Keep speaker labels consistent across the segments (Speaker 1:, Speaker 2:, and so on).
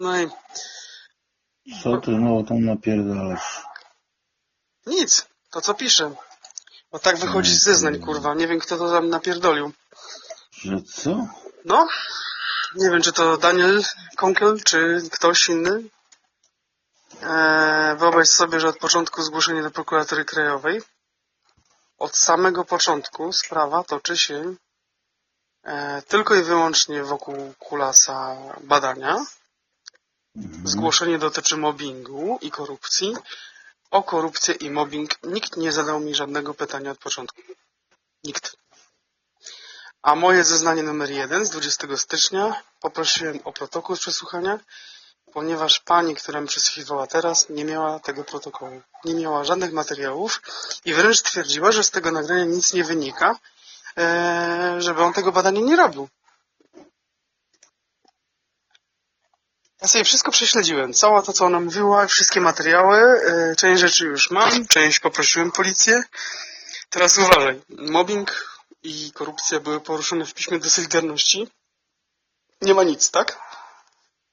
Speaker 1: No i
Speaker 2: Co ty no tam napierdalasz?
Speaker 1: nic, to co piszę. Bo tak wychodzi z zeznań, kurwa. Nie wiem, kto to tam napierdolił.
Speaker 2: Że co?
Speaker 1: No, nie wiem, czy to Daniel Konkel, czy ktoś inny. Eee, wyobraź sobie, że od początku zgłoszenie do prokuratury krajowej. Od samego początku sprawa toczy się e, tylko i wyłącznie wokół kulasa badania. Zgłoszenie dotyczy mobbingu i korupcji. O korupcję i mobbing nikt nie zadał mi żadnego pytania od początku. Nikt. A moje zeznanie numer jeden z 20 stycznia poprosiłem o protokół z przesłuchania, ponieważ pani, która mnie przesłuchiwała teraz, nie miała tego protokołu. Nie miała żadnych materiałów i wręcz twierdziła, że z tego nagrania nic nie wynika, e, żeby on tego badania nie robił. Ja sobie wszystko prześledziłem. Cała to, co ona mówiła, wszystkie materiały. e, Część rzeczy już mam, część poprosiłem policję. Teraz uważaj. Mobbing i korupcja były poruszone w piśmie do Solidarności. Nie ma nic, tak?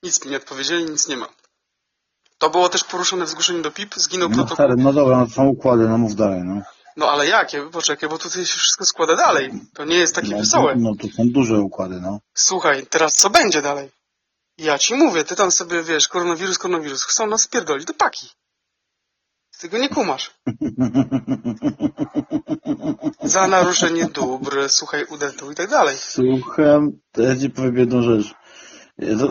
Speaker 1: Nic mi nie odpowiedzieli, nic nie ma. To było też poruszone w zgłoszeniu do PIP, zginął
Speaker 2: No
Speaker 1: protokół.
Speaker 2: stary, no dobra, no to są układy, no mów dalej, no.
Speaker 1: No ale jakie? Poczekaj, bo tutaj się wszystko składa dalej. To nie jest takie
Speaker 2: no,
Speaker 1: wesołe.
Speaker 2: No to są duże układy, no.
Speaker 1: Słuchaj, teraz co będzie dalej? Ja ci mówię, ty tam sobie, wiesz, koronawirus, koronawirus, chcą nas spierdolić do paki. Ty tego nie kumasz. Za naruszenie dóbr, słuchaj, udetu i tak dalej.
Speaker 2: Słucham, to ja ci powiem jedną rzecz. To,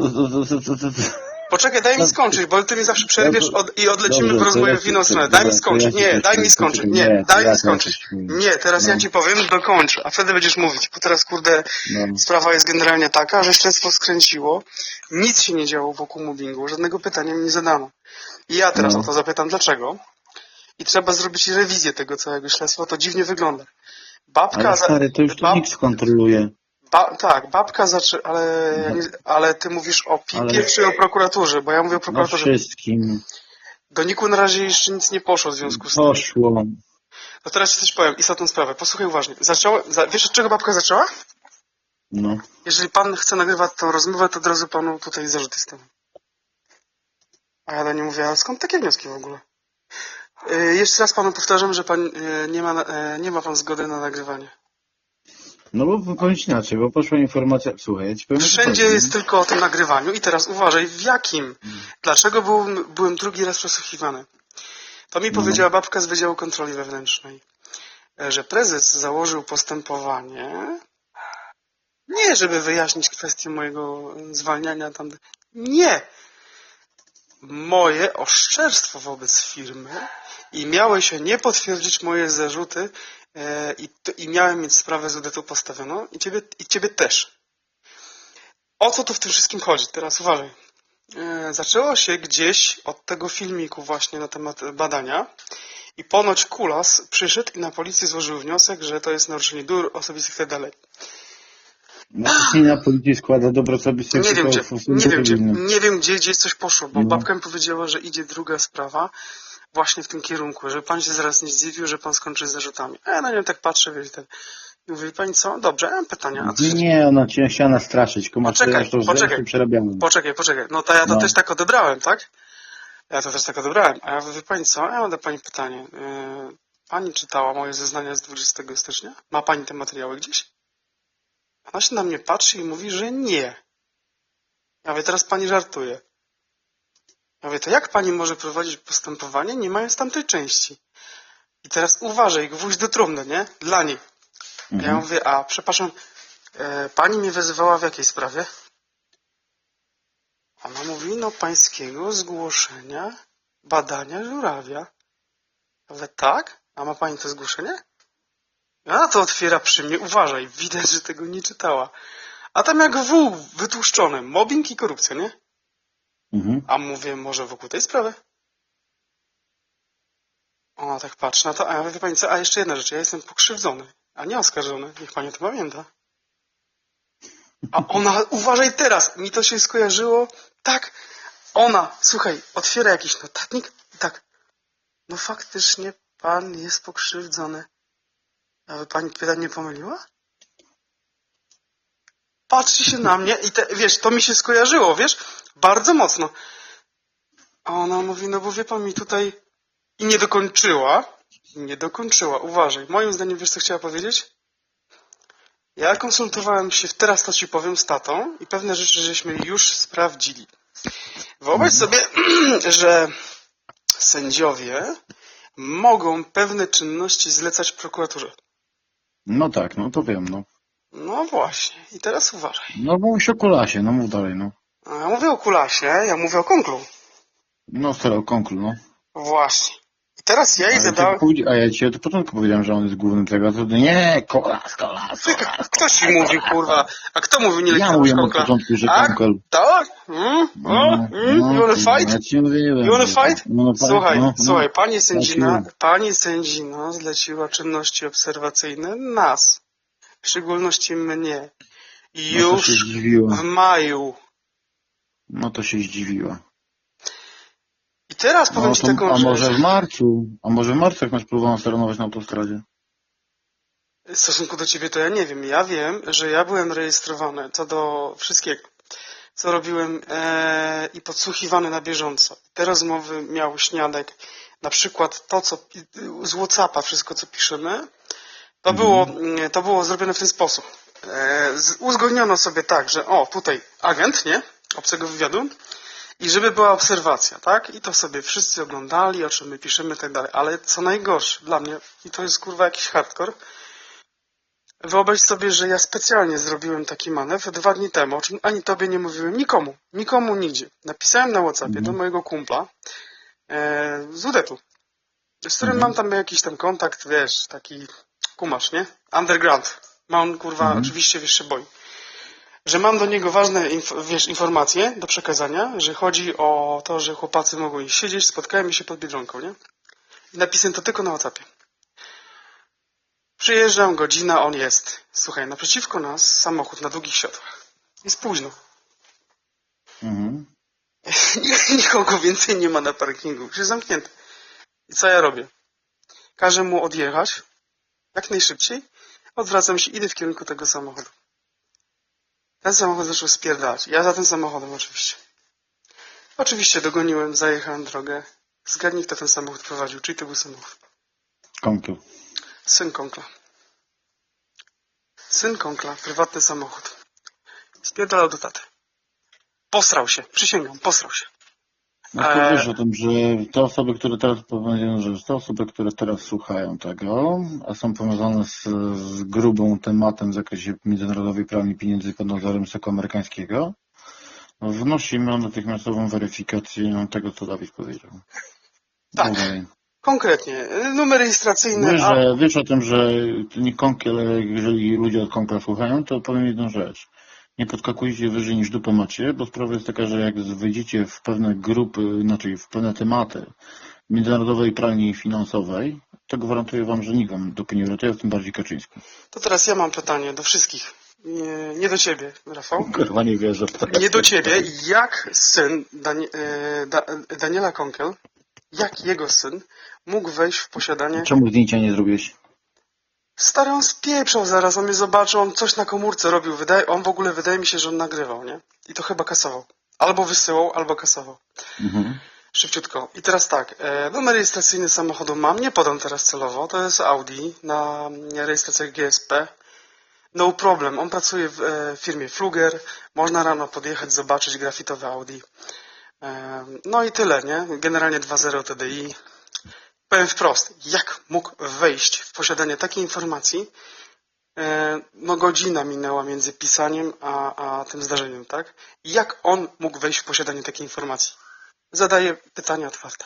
Speaker 2: to, to.
Speaker 1: Poczekaj, daj mi skończyć, bo ty mnie zawsze przerwiesz od, i odlecimy
Speaker 2: Dobrze, ja
Speaker 1: w inną stronę. Daj mi skończyć, nie, daj mi skończyć, nie, daj mi skończyć. Nie, teraz ja
Speaker 2: No.
Speaker 1: ci powiem, dokończę, a wtedy będziesz mówić, bo teraz kurde,
Speaker 2: No.
Speaker 1: sprawa jest generalnie taka, że śledztwo skręciło, nic się nie działo wokół mobbingu, żadnego pytania mi nie zadano. I ja teraz
Speaker 2: No.
Speaker 1: o to zapytam, dlaczego? I trzeba zrobić rewizję tego całego śledztwa, to dziwnie wygląda. Babka,
Speaker 2: Ale stary, to już tu
Speaker 1: bab-
Speaker 2: nikt skontroluje.
Speaker 1: Ba, tak, babka zaczę, ale, nie- ale ty mówisz o PIP-ie
Speaker 2: Ale-
Speaker 1: czy o prokuraturze, bo ja mówię o
Speaker 2: No
Speaker 1: prokuraturze.
Speaker 2: wszystkim.
Speaker 1: Do Niku na razie jeszcze nic nie poszło w związku z tym.
Speaker 2: Poszło.
Speaker 1: To teraz ci coś powiem, istotną sprawę. Posłuchaj uważnie. Zaczęła, za, wiesz od czego babka zaczęła?
Speaker 2: No.
Speaker 1: Jeżeli pan chce nagrywać tą rozmowę, to od razu panu tutaj zarzuty stawiam. A ja do niej mówię, a skąd takie wnioski w ogóle? Yy, jeszcze raz panu powtarzam, że pan yy, nie, ma, yy, nie ma pan zgody na nagrywanie.
Speaker 2: No bo powiem ci inaczej, bo poszła informacja, słuchaj, ja powiem
Speaker 1: Wszędzie
Speaker 2: chodzi,
Speaker 1: jest
Speaker 2: nie?
Speaker 1: tylko o tym nagrywaniu i teraz uważaj, w jakim? Dlaczego byłem, byłem drugi raz przesłuchiwany? To mi
Speaker 2: No.
Speaker 1: powiedziała babka z Wydziału Kontroli Wewnętrznej, e, że prezes założył postępowanie nie, żeby wyjaśnić kwestię mojego zwalniania tam. Nie! Moje oszczerstwo wobec firmy i miały się nie potwierdzić moje zarzuty i, t- i miałem mieć sprawę z UDT postawioną i ciebie, i ciebie też. O co tu w tym wszystkim chodzi? Teraz uważaj. E, Zaczęło się gdzieś od tego filmiku właśnie na temat badania i ponoć Kulas przyszedł i na policję złożył wniosek, że to jest naruszenie dóbr osobistych i tak dalej.
Speaker 2: Na policji składa dobro sobie
Speaker 1: Nie wiem gdzie, nie wiem gdzie, nie wiem gdzie, gdzieś coś poszło, bo
Speaker 2: No.
Speaker 1: babka mi powiedziała, że idzie druga sprawa właśnie w tym kierunku, że pan się zaraz nie zdziwił, że pan skończy z zarzutami. A ja na nią tak patrzę, wiesz, tak. I mówię, pani co? Dobrze, ja mam pytania. A co się
Speaker 2: Nie, ona cię chciała nastraszyć, kumasz,
Speaker 1: Poczekaj,
Speaker 2: to
Speaker 1: poczekaj.
Speaker 2: rzeczy przerabiamy.
Speaker 1: Poczekaj, poczekaj. No to ja to
Speaker 2: No.
Speaker 1: też tak odebrałem, tak? Ja to też tak odebrałem. A ja mówię, pani co? Ja mam do pani pytanie. Yy, Pani czytała moje zeznania z 20 stycznia? Ma pani te materiały gdzieś? Ona się na mnie patrzy i mówi, że nie. Ja mówię, teraz pani żartuje. Ja mówię, to jak pani może prowadzić postępowanie, nie mając tamtej części? I teraz uważaj, gwóźdź do trumny, nie? Dla niej. Ja
Speaker 2: Mhm.
Speaker 1: mówię, a przepraszam, e, pani mnie wezywała w jakiej sprawie? Ona mówi, no pańskiego zgłoszenia badania żurawia. Ja mówię, tak? A ma pani to zgłoszenie? I ona to otwiera przy mnie, uważaj, widać, że tego nie czytała. A tam jak wół wytłuszczony, mobbing i korupcja, nie?
Speaker 2: Mhm.
Speaker 1: A mówię, może wokół tej sprawy? Ona tak patrzy na to, a ja wie pani co, a jeszcze jedna rzecz, ja jestem pokrzywdzony, a nie oskarżony, niech pani o tym pamięta. A ona, uważaj teraz, mi to się skojarzyło, tak, ona, słuchaj, otwiera jakiś notatnik i tak, no faktycznie pan jest pokrzywdzony. A pani pytanie pomyliła? Patrzy się na mnie i te, wiesz, to mi się skojarzyło, wiesz, bardzo mocno. A ona mówi, no bo wie pan mi tutaj i nie dokończyła, nie dokończyła, uważaj. Moim zdaniem, wiesz co chciała powiedzieć? Ja konsultowałem się, teraz to ci powiem, z tatą i pewne rzeczy żeśmy już sprawdzili. Wyobraź sobie, że sędziowie mogą pewne czynności zlecać prokuraturze.
Speaker 2: No tak, no to wiem, no.
Speaker 1: No właśnie. I teraz uważaj.
Speaker 2: No mówisz o kulasie, no mów dalej, no.
Speaker 1: A Ja mówię o kulasie, ja mówię o konklu.
Speaker 2: No stary, o konklu, no.
Speaker 1: Właśnie. I teraz ja
Speaker 2: powiedzi- a ja ci od początku powiedziałem, że on jest głównym tego, to nie, kolas, kolas, kolas.
Speaker 1: Kto ci mówił, kurwa? A kto mówił nie
Speaker 2: Ja mówiłem od początku, że konkel.
Speaker 1: Tak? Mm? O? Mm? You wanna fight?
Speaker 2: Ja ci mówiłem.
Speaker 1: You wanna fight?
Speaker 2: Fight?
Speaker 1: Słuchaj,
Speaker 2: No, no.
Speaker 1: słuchaj, pani sędzina, pani sędzina zleciła czynności obserwacyjne nas. W szczególności mnie. I
Speaker 2: No
Speaker 1: już w maju.
Speaker 2: No to się zdziwiła.
Speaker 1: I teraz powiem
Speaker 2: No,
Speaker 1: ci
Speaker 2: to,
Speaker 1: taką
Speaker 2: a
Speaker 1: rzecz.
Speaker 2: może w marcu? A może w marcu, jak masz próbował sterować na autostradzie?
Speaker 1: W stosunku do ciebie to ja nie wiem. Ja wiem, że ja byłem rejestrowany co do wszystkiego, co robiłem e, i podsłuchiwany na bieżąco. Te rozmowy miał śniadek. Na przykład to, co z Whatsappa, wszystko co piszemy, to, było, mm, to było zrobione w ten sposób. E, uzgodniono sobie tak, że o, tutaj agent, nie? Obcego wywiadu. I żeby była obserwacja, tak? I to sobie wszyscy oglądali, o czym my piszemy i tak dalej. Ale co najgorsze dla mnie, i to jest kurwa jakiś hardcore, Wyobraź sobie, że ja specjalnie zrobiłem taki manewr dwa dni temu, o czym ani tobie nie mówiłem, nikomu, nikomu nigdzie. Napisałem na Whatsappie
Speaker 2: Mhm.
Speaker 1: do mojego kumpla e, z Udetu, z którym
Speaker 2: Mhm.
Speaker 1: mam tam jakiś tam kontakt, wiesz, taki kumasz, nie? Underground. Ma on, kurwa,
Speaker 2: Mhm.
Speaker 1: oczywiście, wiesz, się boi. Że mam do niego ważne, inf- wiesz, informacje do przekazania, że chodzi o to, że chłopacy mogą iść siedzieć, spotkajmy się pod Biedronką, nie? I napisałem to tylko na Whatsappie. Przyjeżdżam, godzina, on jest. Słuchaj, naprzeciwko nas samochód na długich światłach. Jest późno.
Speaker 2: Mhm.
Speaker 1: Nikogo więcej nie ma na parkingu. Już jest zamknięty. I co ja robię? Każę mu odjechać jak najszybciej. Odwracam się, idę w kierunku tego samochodu. Ten samochód zaczął spierdalać. Ja za tym samochodem oczywiście. Oczywiście dogoniłem, zajechałem drogę. Zgadnij, kto ten samochód prowadził. Czyj to był samochód?
Speaker 2: Konkiel.
Speaker 1: Syn konkla. Syn konkla, prywatny samochód. Spierdalał do taty. Posrał się, przysięgam, posrał się.
Speaker 2: No to
Speaker 1: Eee.
Speaker 2: wiesz o tym, że te osoby, które teraz powiedziałem, że te osoby, które teraz słuchają tego, a są powiązane z, z grubą tematem w zakresie międzynarodowej prania pieniędzy pod nadzorem SEC amerykańskiego, wnosimy o natychmiastową weryfikację tego, co Dawid powiedział.
Speaker 1: Tak.
Speaker 2: Dalej.
Speaker 1: Konkretnie, numer rejestracyjny,
Speaker 2: Wiesz,
Speaker 1: a...
Speaker 2: że, wiesz o tym, że nie konkiel, jeżeli ludzie od konkla słuchają, to powiem jedną rzecz. Nie podskakujcie wyżej niż dupę macie, bo sprawa jest taka, że jak wejdziecie w pewne grupy, inaczej w pewne tematy międzynarodowej pralni finansowej, to gwarantuję wam, że nikt wam dupy nie uratuje, tym bardziej Kaczyński.
Speaker 1: To teraz ja mam pytanie do wszystkich. Nie, nie do ciebie, Rafał.
Speaker 2: Kurwa nie wierzę w to.
Speaker 1: Nie do ciebie. Jak syn Dani e, da Daniela Konkel, jak jego syn mógł wejść w posiadanie...
Speaker 2: Czemu zdjęcia nie zrobiłeś?
Speaker 1: Stary, on spieprzał zaraz, on mnie zobaczył, on coś na komórce robił. Wydaje, on w ogóle, wydaje mi się, że on nagrywał, nie? I to chyba kasował. Albo wysyłał, albo kasował.
Speaker 2: Mhm.
Speaker 1: Szybciutko. I teraz tak, e, numer rejestracyjny samochodu mam, nie podam teraz celowo, to jest Audi na mm, rejestracjach GSP. No problem, on pracuje w e, firmie Fluger, można rano podjechać, zobaczyć grafitowe Audi. E, no i tyle, nie? Generalnie 2.0 TDI. Powiem wprost, jak mógł wejść w posiadanie takiej informacji, e, no godzina minęła między pisaniem a, a tym zdarzeniem, tak? Jak on mógł wejść w posiadanie takiej informacji? Zadaję pytania otwarte.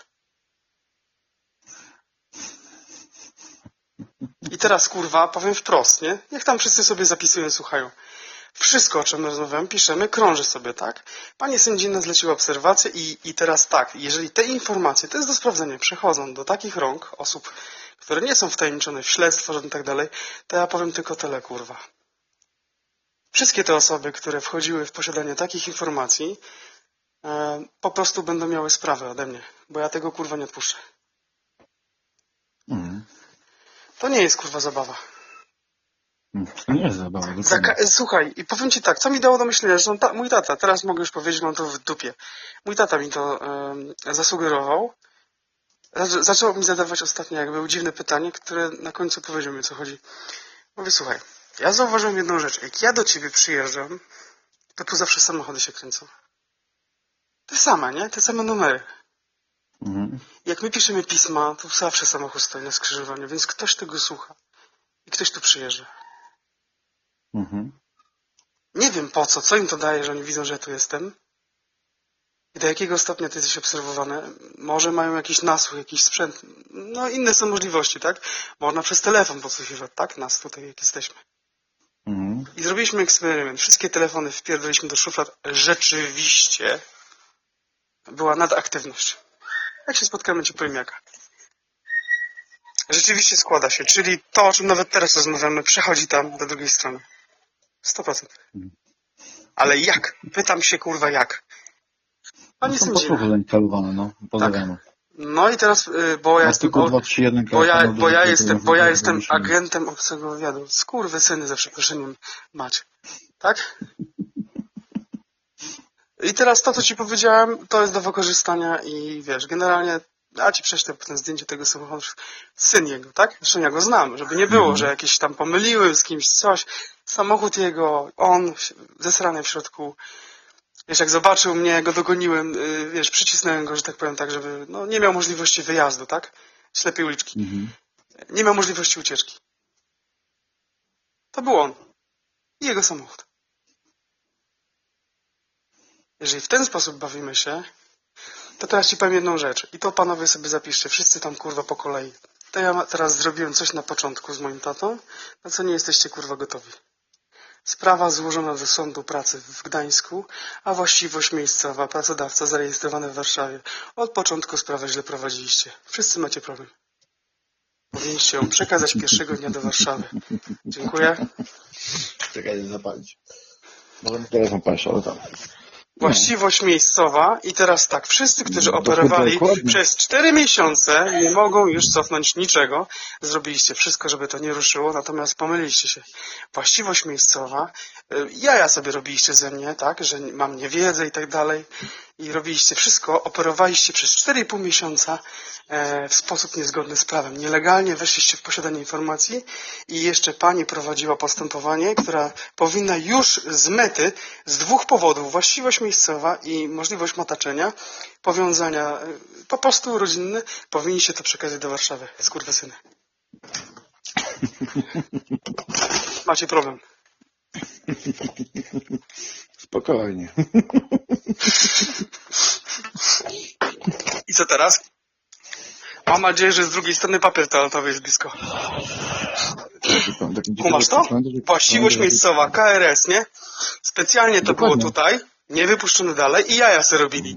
Speaker 1: I teraz kurwa, powiem wprost, nie? Jak tam wszyscy sobie zapisują, słuchają. Wszystko, o czym rozmawiamy, piszemy, krąży sobie, tak? Pani sędzina zleciła obserwację i, i teraz tak, jeżeli te informacje, to jest do sprawdzenia, przechodzą do takich rąk osób, które nie są wtajemniczone w śledztwo, żadne tak dalej, to ja powiem tylko tyle, kurwa. Wszystkie te osoby, które wchodziły w posiadanie takich informacji, e, po prostu będą miały sprawę ode mnie, bo ja tego kurwa nie odpuszczę.
Speaker 2: Mhm.
Speaker 1: To nie jest kurwa zabawa.
Speaker 2: To nie jest zabawa.
Speaker 1: Zaka- słuchaj, i powiem ci tak, co mi dało do myślenia, że ta- mój tata, teraz mogę już powiedzieć, mam to w dupie. Mój tata mi to zasugerował. Zac- zaczął mi zadawać ostatnio jakby dziwne pytanie, które na końcu powiedział mi co chodzi. Mówię, słuchaj, ja zauważyłem jedną rzecz. Jak ja do ciebie przyjeżdżam, to tu zawsze samochody się kręcą. Te same, nie? Te same numery.
Speaker 2: Mhm.
Speaker 1: Jak my piszemy pisma, to zawsze samochód stoi na skrzyżowaniu, więc ktoś tego słucha. I ktoś tu przyjeżdża.
Speaker 2: Mhm.
Speaker 1: Nie wiem po co, co im to daje, że oni widzą, że ja tu jestem. I do jakiego stopnia ty jesteś obserwowany. Może mają jakiś nasłuch, jakiś sprzęt. No inne są możliwości, tak? Można przez telefon podsłuchiwać, tak? Nas tutaj, jak jesteśmy.
Speaker 2: Mhm.
Speaker 1: I zrobiliśmy eksperyment. Wszystkie telefony wpierdoliśmy do szuflad. Rzeczywiście była nadaktywność. Jak się spotkamy, ci powiem jaka. Rzeczywiście składa się, czyli to, o czym nawet teraz rozmawiamy, przechodzi tam do drugiej strony. 100%. Ale jak? Pytam się, kurwa, jak? Pani
Speaker 2: Są
Speaker 1: sędzina.
Speaker 2: posłuchy zainstalowane, no. Pozdrawiamy.
Speaker 1: No i teraz, y, bo ja jestem...
Speaker 2: Artykuł
Speaker 1: o-
Speaker 2: 231
Speaker 1: Bo ja, bo ja jestem, bo ja jestem agentem obcego wywiadu. Skurwy syny ze przeproszeniem macie. Tak? I teraz to, co ci powiedziałem, to jest do wykorzystania i wiesz, generalnie ja ci prześlę potem zdjęcie tego samochodu. Syn jego, tak? Zresztą ja go znam, żeby nie było,
Speaker 2: Mhm.
Speaker 1: że jakieś tam pomyliłem z kimś coś. Samochód jego, on zesrany w środku. Wiesz, jak zobaczył mnie, go dogoniłem, y, wiesz, przycisnąłem go, że tak powiem, tak, żeby, no, nie miał możliwości wyjazdu, tak? Ślepej uliczki
Speaker 2: Mhm.
Speaker 1: nie miał możliwości ucieczki. To był on. I jego samochód. Jeżeli w ten sposób bawimy się, to teraz ci powiem jedną rzecz. I to panowie sobie zapiszcie. Wszyscy tam kurwa po kolei. To ja teraz zrobiłem coś na początku z moim tatą, na co nie jesteście kurwa gotowi. Sprawa złożona do sądu pracy w Gdańsku, a właściwość miejscowa, pracodawca zarejestrowany w Warszawie. Od początku sprawę źle prowadziliście. Wszyscy macie problem. Powinniście ją przekazać pierwszego dnia do Warszawy. Dziękuję.
Speaker 2: Czekaj, zapalić. Możemy telefon paść, ale tam.
Speaker 1: Właściwość miejscowa i teraz tak, wszyscy, którzy
Speaker 2: No,
Speaker 1: operowali przez cztery miesiące nie mogą już cofnąć niczego. Zrobiliście wszystko, żeby to nie ruszyło, natomiast pomyliliście się. Właściwość miejscowa, y, jaja sobie robiliście ze mnie, tak, że mam niewiedzę i tak dalej i robiliście wszystko, operowaliście przez 4,5 miesiąca e, w sposób niezgodny z prawem. Nielegalnie weszliście w posiadanie informacji i jeszcze pani prowadziła postępowanie, która powinna już z mety, z dwóch powodów, właściwość miejscowa i możliwość mataczenia, powiązania e, po prostu rodzinne, powinniście to przekazać do Warszawy. Skurwysyny. Macie problem.
Speaker 2: Spokojnie.
Speaker 1: I co teraz? Mam nadzieję, że z drugiej strony papier toaletowy jest blisko. Kumasz to? Właściwość miejscowa, KRS, nie? Specjalnie to było
Speaker 2: Dokładnie.
Speaker 1: tutaj, nie wypuszczone dalej i jaja se robili.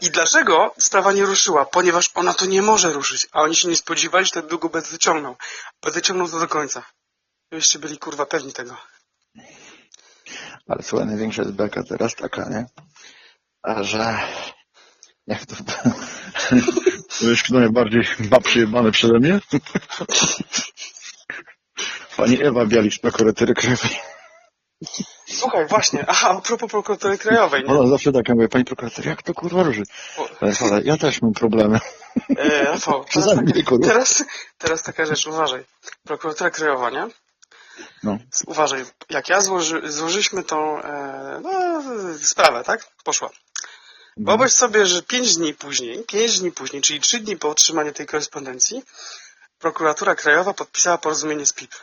Speaker 1: I dlaczego sprawa nie ruszyła? Ponieważ ona to nie może ruszyć, a oni się nie spodziewali, że tak długo będę wyciągnął. Będę ciągnął to do końca. Żebyście byli kurwa pewni tego.
Speaker 3: Ale słuchaj, największa jest beka teraz taka, nie? A że... Jak to...
Speaker 2: Wiesz, kto najbardziej ma przyjebane przede mnie? Pani Ewa Bialicz, prokuratury krajowej.
Speaker 1: Słuchaj, właśnie, aha, a propos prokuratury krajowej, nie?
Speaker 3: Ona zawsze taka mówi, pani prokurator, jak to kurwa róży? Ale, ale ja też mam problemy.
Speaker 1: E, Rafał, teraz,
Speaker 3: Przeze kurwa.
Speaker 1: teraz, teraz taka rzecz, uważaj. Prokuratura krajowa, nie?
Speaker 3: No.
Speaker 1: Uważaj, jak ja złoży, złożyliśmy tą e, no, sprawę, tak? Poszła. Wyobraź sobie, że pięć dni później, pięć dni później, czyli trzy dni po otrzymaniu tej korespondencji, prokuratura krajowa podpisała porozumienie z PIP.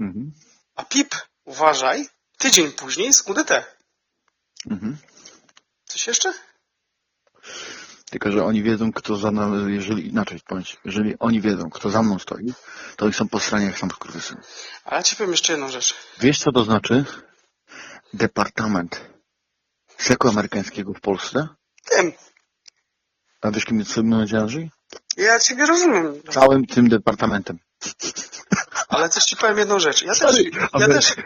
Speaker 3: Mhm.
Speaker 1: A PIP, uważaj, tydzień później z UDT.
Speaker 3: Mhm.
Speaker 1: Coś jeszcze?
Speaker 3: Tylko, że oni wiedzą, kto za mną, jeżeli inaczej ci, jeżeli oni wiedzą, kto za mną stoi, to oni są po stronie jak sam skurwysyn.
Speaker 1: Ale ja ci powiem jeszcze jedną rzecz.
Speaker 3: Wiesz, co to znaczy? Departament Seku Amerykańskiego w Polsce?
Speaker 1: Wiem,
Speaker 3: A wiesz, kim jest Andrzej?
Speaker 1: ja ciebie rozumiem,
Speaker 3: Całym tym departamentem.
Speaker 1: ale coś ci powiem jedną rzecz. Ja też, ja też,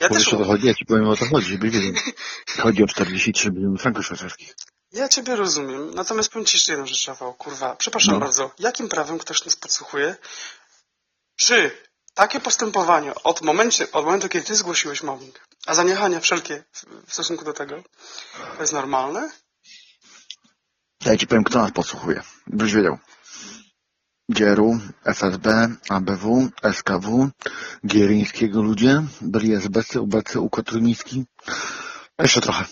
Speaker 1: ja
Speaker 3: Powiesz,
Speaker 1: też
Speaker 3: o to chodzi? Ja ci powiem o to chodzi, żeby wiedział. Chodzi o 43 milionów franków szwajcarskich.
Speaker 1: Ja ciebie rozumiem, natomiast powiem ci jeszcze jedną rzecz, Rafał, kurwa, przepraszam
Speaker 3: No.
Speaker 1: bardzo, jakim prawem ktoś nas podsłuchuje? Czy takie postępowanie od, momencie, od momentu, kiedy ty zgłosiłeś mobbing, a zaniechania wszelkie w, stosunku do tego, to jest normalne?
Speaker 2: Ja ci powiem, kto nas podsłuchuje. Byś wiedział. Dzieru, FSB, ABW, SKW, Gierińskiego ludzie, byli SBC, UBC, UKO Trójmiejski. Jeszcze trochę.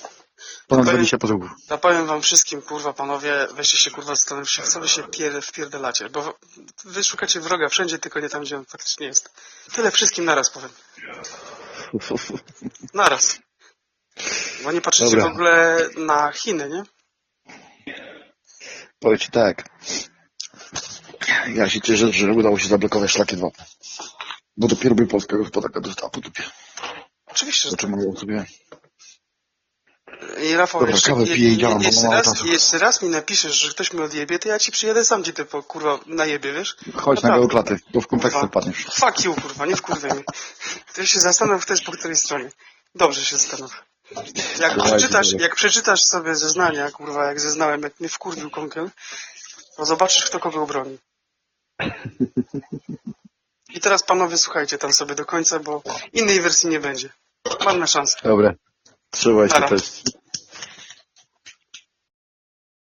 Speaker 2: Ponad
Speaker 1: To
Speaker 2: 20 posługów.
Speaker 1: Ja powiem wam wszystkim, kurwa, panowie, weźcie się, kurwa, zastanówcie, w co wy się pier, wpierdelacie, bo wy szukacie wroga wszędzie, tylko nie tam, gdzie on faktycznie jest. Tyle wszystkim naraz powiem. Naraz. Bo nie patrzycie
Speaker 2: Dobra.
Speaker 1: w ogóle na Chiny, nie?
Speaker 2: Powiem ci tak. Ja się cieszę, że udało się zablokować szlaki 2. Bo dopiero by polska gospodarka dostała po dupie.
Speaker 1: Oczywiście, że
Speaker 2: O czym mówią sobie.
Speaker 1: I Rafał,
Speaker 2: Dobra,
Speaker 1: jeszcze,
Speaker 2: kawę piję i bo
Speaker 1: jeszcze,
Speaker 2: mam mało
Speaker 1: raz, jeszcze raz mi napiszesz, że ktoś mnie odjebie, to ja ci przyjadę sam ci ty po kurwa najebie, wiesz?
Speaker 2: Chodź na geoklaty, bo w kompleksy padniesz.
Speaker 1: Fuck you, kurwa, nie wkurwaj mnie. Ty się zastanów też po której stronie. Dobrze się zastanów. Jak
Speaker 2: Słuchajcie,
Speaker 1: przeczytasz, jak przeczytasz sobie zeznania, kurwa, jak zeznałem, jak mnie wkurwił konkel, to zobaczysz, kto kogo obroni. I teraz panowie słuchajcie tam sobie do końca, bo innej wersji nie będzie. Marna szansa.
Speaker 2: Dobra. Trzymaj się, cześć.